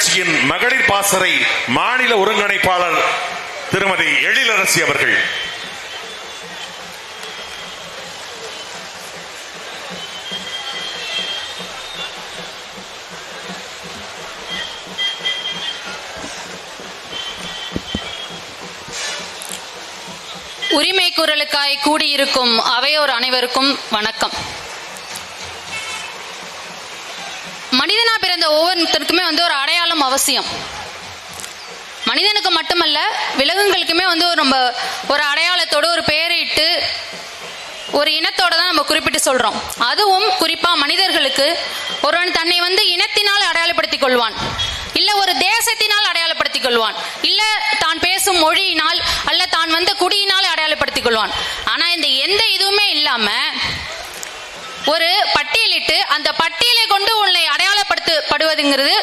கட்சியின் மகளிர் பாசறை மாநில ஒருங்கிணைப்பாளர் திருமதி எழிலரசி அவர்கள். உரிமை குரலுக்காய் கூடியிருக்கும் அவையோர் அனைவருக்கும் வணக்கம். மனிதனா பிறந்த ஒவ்வொருத்தருக்குமே வந்து ஒரு அடையாளம் அவசியம். மனிதனுக்கு மட்டுமல்ல விலங்குகளுக்குமே வந்து ஒரு நம்ம ஒரு அடையாளத்தோடு ஒரு பெயரிட்டு ஒரு இனத்தோட தான் நம்ம குறிப்பிட்டு சொல்றோம். அதுவும் குறிப்பா மனிதர்களுக்கு ஒருவன் தன்னை வந்து இனத்தினால் அடையாளப்படுத்திக் கொள்வான். இல்ல ஒரு தேசத்தினால் அடையாளப்படுத்திக் கொள்வான். இல்ல தான் பேசும் மொழியினால் அல்ல தான் வந்த குடியினால் அடையாளப்படுத்திக் கொள்வான். ஆனா இந்த எந்த இதுவுமே இல்லாம ஒரு பட்டியலிட்டு அந்த பட்டியலை கொண்டு உன்னை அடையாளப்படுத்தப்படுவதுங்கிறது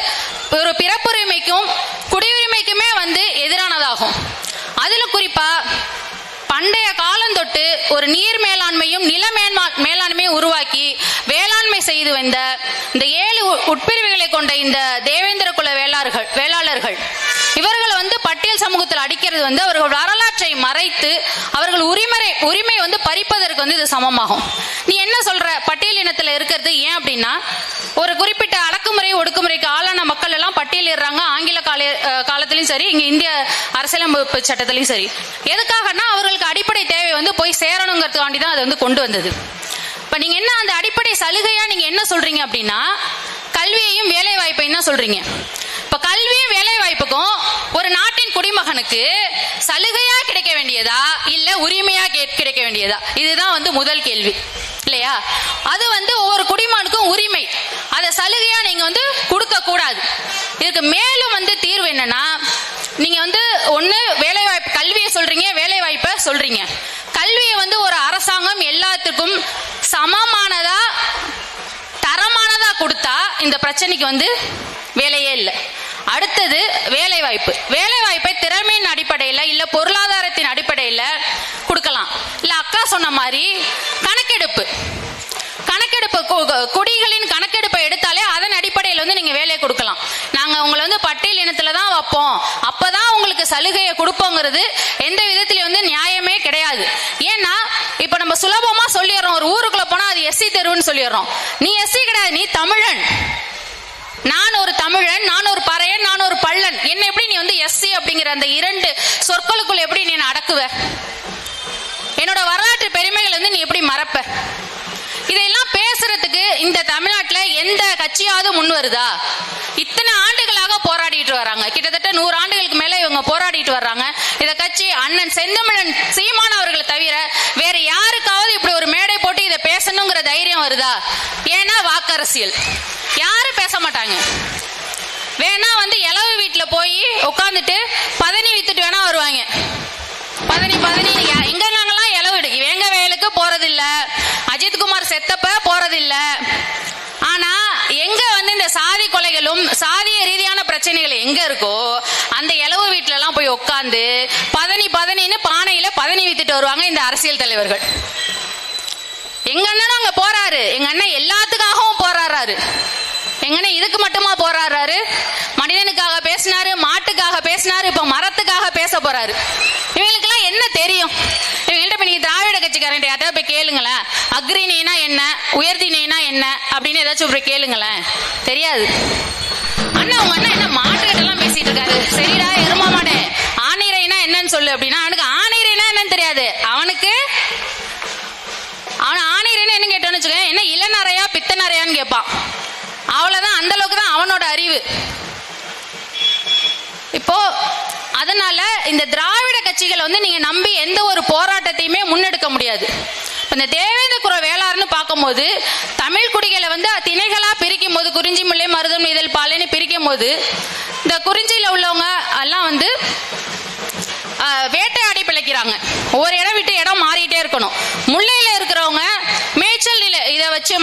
ஒரு பிறப்புரிமைக்கும் குடியுரிமைக்குமே வந்து எதிரானதாகும். அதில் குறிப்பா பண்டைய காலம் தொட்டு ஒரு நீர் மேலாண்மையும் நில மேன்மா- மேலாண்மையும் உருவாக்கி வேளாண்மை செய்து வந்த இந்த ஏழு உட்பிரிவுகளை கொண்ட இந்த தேவேந்திர குல வேளாளர்கள் வேளாளர்கள். இவர்களை வந்து பட்டியல் சமூகத்தில் அடிக்கிறது வந்து அவர்கள் வரலாற்றை மறைத்து அவர்கள் உரிமை உரிமை வந்து பறிப்பதற்கு வந்து இது சமமாகும். நீ என்ன சொல்ற? பட்டியல் இனத்துல இருக்கிறது ஏன் அப்படின்னா ஒரு குறிப்பிட்ட அடக்குமுறை ஒடுக்குமுறைக்கு ஆளான மக்கள் எல்லாம் பட்டியலிடுறாங்க ஆங்கில கால அஹ், காலத்திலயும் சரி இங்க இந்திய அரசியலமைப்பு சட்டத்திலயும் சரி. எதுக்காகனா அவர்களுக்கு அடிப்படை தேவை வந்து போய் சேரணுங்கிறதுக்காண்டி தான் அது வந்து கொண்டு வந்தது. இப்ப நீங்க என்ன அந்த அடிப்படை சலுகையா நீங்க என்ன சொல்றீங்க அப்படின்னா கல்வியையும் வேலை வாய்ப்பையும் தான் சொல்றீங்க. இப்ப கல்வியும் வேலை வாய்ப்புக்கும் குடிமகனுக்கு சலுகையா கிடைக்க வேண்டியதா இல்ல உரிமையா கிடைக்க வேண்டியதா? இதுதான் வந்து முதல் கேள்வி. இல்லையா? அது வந்து ஒவ்வொரு குடிமகனுக்கும் உரிமை. அதை சலுகையா நீங்க வந்து கொடுக்க கூடாது. இதுக்கு மேலும் வந்து தீர்வு என்னன்னா நீங்க வந்து ஒண்ணு வேலை வாய்ப்பு கல்வியை சொல்றீங்க வேலை வாய்ப்பை சொல்றீங்க. கல்வியை வந்து ஒரு அரசாங்கம் எல்லாத்துக்கும் சமமானதா தரமானதா கொடுத்தா இந்த பிரச்சனைக்கு வந்து வேலையே இல்லை. அடுத்தது வேலை வாய்ப்பு வேலை வாய்ப்பை திறமையின் அடிப்படையில் இல்ல பொருளாதாரத்தின் அடிப்படையில் கொடுக்கலாம். இல்ல அக்கா சொன்ன மாதிரி கணக்கெடுப்பு. கணக்கெடுப்பு கு- கு- குடிகளின் கணக்கெடுப்பை எடுத்தாலே அதன் அடிப்படையில் வந்து நீங்க வேலையை கொடுக்கலாம். நாங்க உங்களை வந்து பட்டியல் இனத்துல தான் வைப்போம். அப்பதான் உங்களுக்கு சலுகையை கொடுப்போங்கிறது எந்த விதத்திலயும் வந்து நியாயமே கிடையாது. ஏன்னா இப்ப நம்ம சுலபமா சொல்லிடுறோம். ஒரு ஊருக்குள்ள போனா அது எஸ்சி தெருவுன்னு சொல்லிடுறோம். நீ எஸ்சி கிடையாது நீ தமிழன். நான் ஒரு தமிழன் நான் ஒரு பறையன் நான் ஒரு பள்ளன். என்ன எப்படி நீ வந்து எஸ்சி அப்படிங்கிற அந்த இரண்டு சொற்களுக்குள்ள எப்படி நீ அடக்குவ? என்னோட வரலாற்று பெருமைகள் வந்து நீ எப்படி மறப்ப? இதையெல்லாம் பேசுறதுக்கு இந்த தமிழ்நாட்டில் எந்த கட்சியாவது முன் வருதா? இத்தனை ஆண்டுகளாக போராடிட்டு வராங்க. கிட்டத்தட்ட நூறு ஆண்டுகளுக்கு மேல இவங்க போராடிட்டு வர்றாங்க. இத கட்சி அண்ணன் செந்தமிழன் சீமான் அவர்களை தவிர வருதா? ஏன்னா வாக்கரசியல். யாரும் பேச மாட்டாங்க. வேணா வந்து இளவு வீட்டில் போய் உட்காந்துட்டு பதனி வித்துட்டு வேணா வருவாங்க. பதனி பதனி எங்க நாங்கெல்லாம் இளவு வேங்க வயலுக்கு போறதில்ல. அஜித்குமார் செத்தப்ப போறதில்ல. ஆனா எங்க வந்து இந்த சாதி கொலைகளும் சாதிய ரீதியான பிரச்சனைகள் எங்க இருக்கோ அந்த இளவு வீட்டுல எல்லாம் போய் உட்காந்து பதனி பதனின்னு பானையில பதனி வித்துட்டு வருவாங்க இந்த அரசியல் தலைவர்கள். எங்க அண்ணனும் அங்க போறாரு. எங்க அண்ணன் எல்லாத்துக்காகவும் போராடுறாரு. எங்க அண்ணன் இதுக்கு மட்டுமா போராடுறாரு? மனிதனுக்காக பேசினாரு மாட்டுக்காக பேசினாரு இப்ப மரத்துக்காக பேச போறாரு. இவங்களுக்கெல்லாம் என்ன தெரியும்? இவங்கள்ட்ட இப்ப நீங்க திராவிட கட்சிக்காரன் யார்ட்டா போய் கேளுங்களேன். அக்ரிணினா என்ன? உயர்தினா என்ன? அப்படின்னு ஏதாச்சும் போய் கேளுங்களேன். தெரியாது. அண்ணா உங்க அண்ணன் என்ன மாட்டுக்கிட்ட எல்லாம் பேசிட்டு இருக்காரு? சரிடா எருமா மாட்டேன். ஆனிரைனா என்னன்னு சொல்லு அப்படின்னா அவனுக்கு என்னன்னு கேட்பான். அவ்வளோதான் அந்த அளவுக்கு தான் அவனோட அறிவு. இப்போ அதனால இந்த திராவிட கட்சிகளை வந்து நீங்க நம்பி எந்த ஒரு போராட்டத்தையுமே முன்னெடுக்க முடியாது. இந்த தேவேந்திர குர வேளாறுன்னு பார்க்கும்போது தமிழ் குடிகளை வந்து திணைகளா பிரிக்கும் போது குறிஞ்சி முல்லை மருதம் இதழ் பாலைன்னு பிரிக்கும் போது இந்த குறிஞ்சியில் உள்ளவங்க எல்லாம் வந்து வேட்டையாடி பிழைக்கிறாங்க. ஒவ்வொரு இடம் விட்டு இடம் மாறிட்டே இருக்கணும். முல்லையில இருக்கிறவங்க மேய்ச்சல் நிலை இதை வச்சு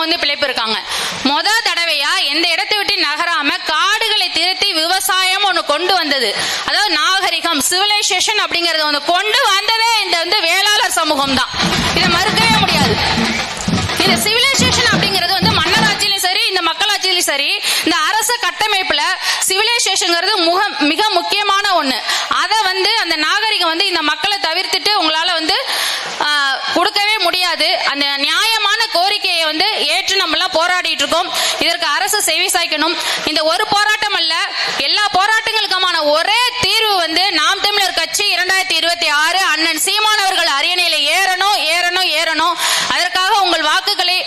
அவங்க வந்து பிழைப்பு இருக்காங்க. முத தடவையா எந்த இடத்தை விட்டு நகராம காடுகளை திருத்தி விவசாயம் ஒண்ணு கொண்டு வந்தது. அதாவது நாகரிகம் சிவிலைசேஷன் அப்படிங்கறது ஒண்ணு கொண்டு வந்ததே இந்த வந்து வேளாளர் சமூகம் தான். இதை மறுக்கவே முடியாது. இந்த சிவிலைசேஷன் அப்படிங்கிறது வந்து மன்னராட்சியிலும் சரி இந்த மக்களாட்சியிலும் சரி இந்த அரச கட்டமைப்புல சிவிலைசேஷன்ங்கிறது முக மிக முக்கியமான ஒண்ணு. அதை வந்து அந்த நாகரிகம் வந்து இந்த மக்களை தவிர்த்துட்டு உங்களால வந்து கொடுக்கவே முடியாது. அந்த நியாயம் வந்து ஏற்று நம்ம எல்லாம் போராடிட்டு இருக்கோம் இதற்கு அரசு செவி சாய்க்கணும். இந்த ஒரு போராட்டம் அல்ல எல்லா போராட்டங்களுக்குமான ஒரே தீர்வு வந்து நாம் தமிழர் கட்சி இரண்டாயிரத்தி இருபத்தி ஆறு அண்ணன் சீமானவர்கள் அரியணையில ஏறணும் ஏறணும் ஏறணும். அதற்காக உங்கள் வாக்குகளை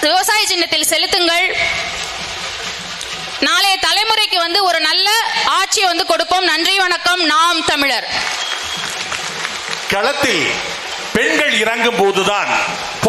விவசாய சின்னத்தில் செலுத்துங்கள். நாளைய தலைமுறைக்கு வந்து ஒரு நல்ல ஆட்சியை வந்து கொடுப்போம். நன்றி வணக்கம். நாம் தமிழர். களத்தில் பெண்கள் இறங்கும் போதுதான்